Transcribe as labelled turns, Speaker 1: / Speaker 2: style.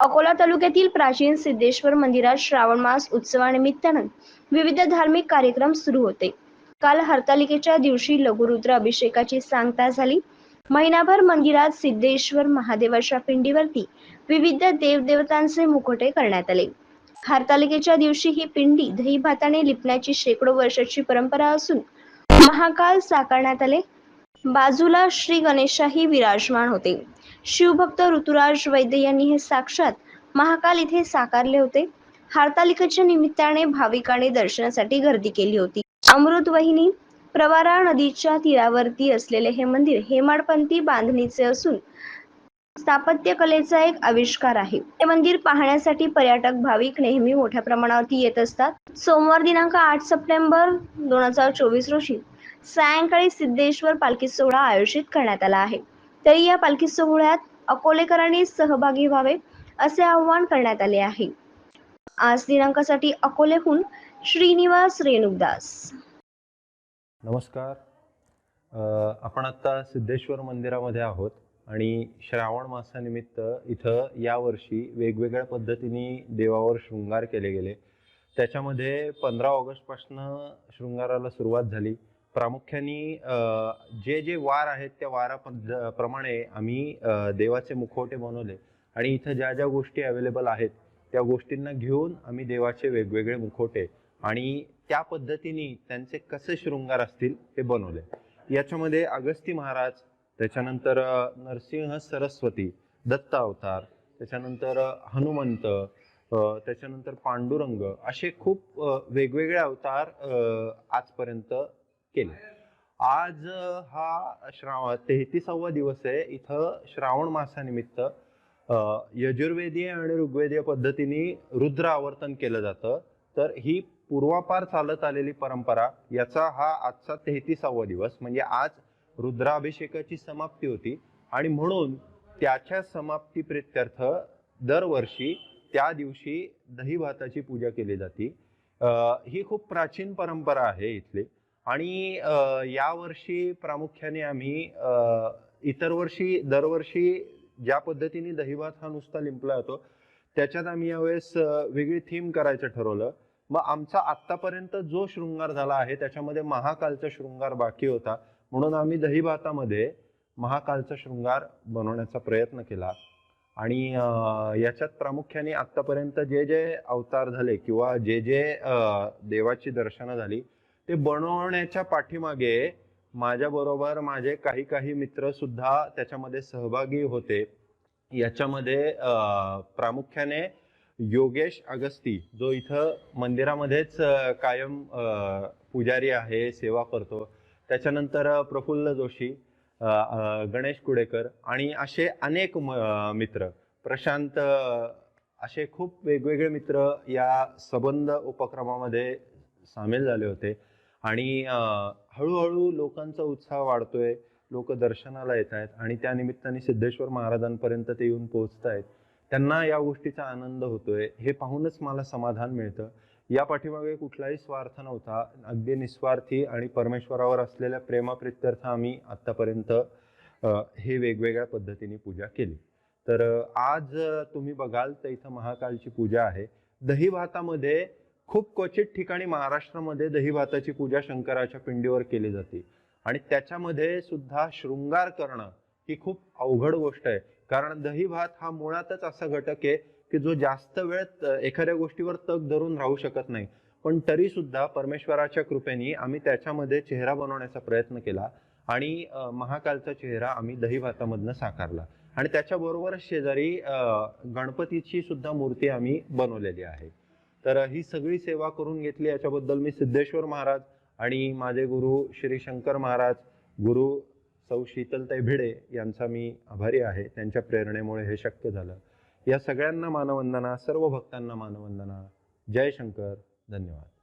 Speaker 1: अकोला तालुक्यातील प्राचीन सिद्धेश्वर मंदिरात श्रावण मास उत्सवानिमित्तानं विविध धार्मिक कार्यक्रम सुरू होते. काल हरतालिकेच्या दिवशी लघुरुद्र अभिषेकाची सांगता झाली. महिनाभर मंदिरात सिद्धेश्वर महादेवाच्या पिंडीवरती विविध देवदेवतांचे मुखोटे करण्यात आले. हरतालिकेच्या दिवशी ही पिंडी दही भाताने लिपण्याची शेकडो वर्षाची परंपरा असून महाकाल साकारण्यात आले. बाजूला श्री गणेशाही विराजमान होते. शिवभक्त ऋतुराज वैद्य यांनी हे साक्षात महाकाल इथे साकारले होते. हरतालिकेच्या निमित्ताने भाविकाने दर्शनासाठी गर्दी केली होती. अमृतवाहिनी प्रवारा नदीच्या तीरावरती असलेले हे मंदिर हेमाडपंथी बांधणीचे असून स्थापत्य कलेचा एक आविष्कार आहे. हे मंदिर पाहण्यासाठी पर्यटक भाविक नेहमी मोठ्या प्रमाणावरती येत असतात. सोमवार दिनांक आठ सप्टेंबर दोन हजार चोवीस रोजी सायंकाळी सिद्धेश्वर पालखी सोहळा आयोजित करण्यात आला आहे. तरी या पालखी सोहळ्यात अकोलेकरांनी सहभागी व्हावे असे आवाहन करण्यात आले आहे. आज दिनांकासाठी अकोलेहून श्रीनिवास रेणुकदास.
Speaker 2: नमस्कार. आपण आता सिद्धेश्वर मंदिरामध्ये आहोत आणि श्रावण मासानिमित्त इथं यावर्षी वेगवेगळ्या पद्धतीने देवावर शृंगार केले गेले. त्याच्यामध्ये पंधरा ऑगस्टपासनं शृंगाराला सुरुवात झाली. प्रामुख्याने जे जे वार आहेत त्या वारा पद्ध प्रमाणे आम्ही देवाचे मुखवटे बनवले आणि इथं ज्या ज्या गोष्टी अवेलेबल आहेत त्या गोष्टींना घेऊन आम्ही देवाचे वेगवेगळे मुखवटे आणि त्या पद्धतीने त्यांचे कसे शृंगार असतील हे बनवले. याच्यामध्ये अगस्ती महाराज त्याच्यानंतर नरसिंह सरस्वती दत्त अवतार त्याच्यानंतर हनुमंत त्याच्यानंतर पांडुरंग असे खूप वेगवेगळे अवतार आजपर्यंत केले. आज हा श्राव तेहतीसावा दिवस आहे. इथं श्रावण मासानिमित्त यजुर्वेदीय आणि ऋग्वेदीय पद्धतीने रुद्र आवर्तन केलं जातं. तर ही पूर्वापार चालत आलेली परंपरा याचा हा आजचा तेहतीसावा दिवस म्हणजे आज रुद्राभिषेकाची समाप्ती होती. आणि म्हणून त्याच्या समाप्ती प्रित्यर्थ दरवर्षी त्या दिवशी दही भाताची पूजा केली जाते. ही खूप प्राचीन परंपरा आहे इथली. आणि यावर्षी प्रामुख्याने आम्ही इतर वर्षी दरवर्षी ज्या पद्धतीने दहीभात हा नुसता लिंपला जातो त्याच्यात आम्ही यावेळेस वेगळी थीम करायचं ठरवलं. मग आमचा आत्तापर्यंत जो शृंगार झाला आहे त्याच्यामध्ये महाकालचा शृंगार बाकी होता. म्हणून आम्ही दहीभातामध्ये महाकालचा शृंगार बनवण्याचा प्रयत्न केला. आणि याच्यात प्रामुख्याने आत्तापर्यंत जे जे अवतार झाले किंवा जे जे देवाची दर्शनं झाली ते बनवण्याच्या पाठीमागे माझ्याबरोबर माझे काही काही मित्र सुद्धा त्याच्यामध्ये सहभागी होते. याच्यामध्ये प्रामुख्याने योगेश अगस्ती जो इथं मंदिरामध्येच कायम पुजारी आहे सेवा करतो. त्याच्यानंतर प्रफुल्ल जोशी गणेश कुडेकर आणि असे अनेक म- मित्र. प्रशांत असे खूप वेगवेगळे मित्र या सबंध उपक्रमामध्ये सामील झाले होते. आणि हळूहळू लोकांचा उत्साह वाढतोय. लोक दर्शनाला येत आहेत आणि त्या निमित्ताने सिद्धेश्वर महाराजांपर्यंत ते येऊन पोहोचत आहेत. त्यांना या गोष्टीचा आनंद होतोय. हे पाहूनच मला समाधान मिळतं. या पाठीमागे कुठलाही स्वार्थ नव्हता. अगदी निस्वार्थी आणि परमेश्वरावर असलेल्या प्रेमाप्रित्यर्थ आम्ही आत्तापर्यंत हे वेगवेगळ्या पद्धतीने पूजा केली. तर आज तुम्ही बघाल तर इथं महाकालची पूजा आहे. दही भातामध्ये खूप क्वचित ठिकाणी महाराष्ट्रामध्ये दहीभाताची पूजा शंकराच्या पिंडीवर केली जाते. आणि त्याच्यामध्ये सुद्धा शृंगार करणं ही खूप अवघड गोष्ट आहे. कारण दहीभात हा मुळातच असा घटक आहे की जो जास्त वेळ एखाद्या गोष्टीवर तग धरून राहू शकत नाही. पण तरी सुद्धा परमेश्वराच्या कृपेने आम्ही त्याच्यामध्ये चेहरा बनवण्याचा प्रयत्न केला आणि महाकालचा चेहरा आम्ही दहीभातामधनं साकारला. आणि त्याच्याबरोबरच शेजारी गणपतीची सुद्धा मूर्ती आम्ही बनवलेली आहे. तर ही सगळी सेवा करून घेतली. याच्याबद्दल मी सिद्धेश्वर महाराज आणि माझे गुरु श्री शंकर महाराज गुरु सौ शीतलताई भिडे यांचा मी आभारी आहे. त्यांच्या प्रेरणेमुळे हे शक्य झालं. या सगळ्यांना मानवंदना सर्व भक्तांना मानवंदना. जय शंकर. धन्यवाद.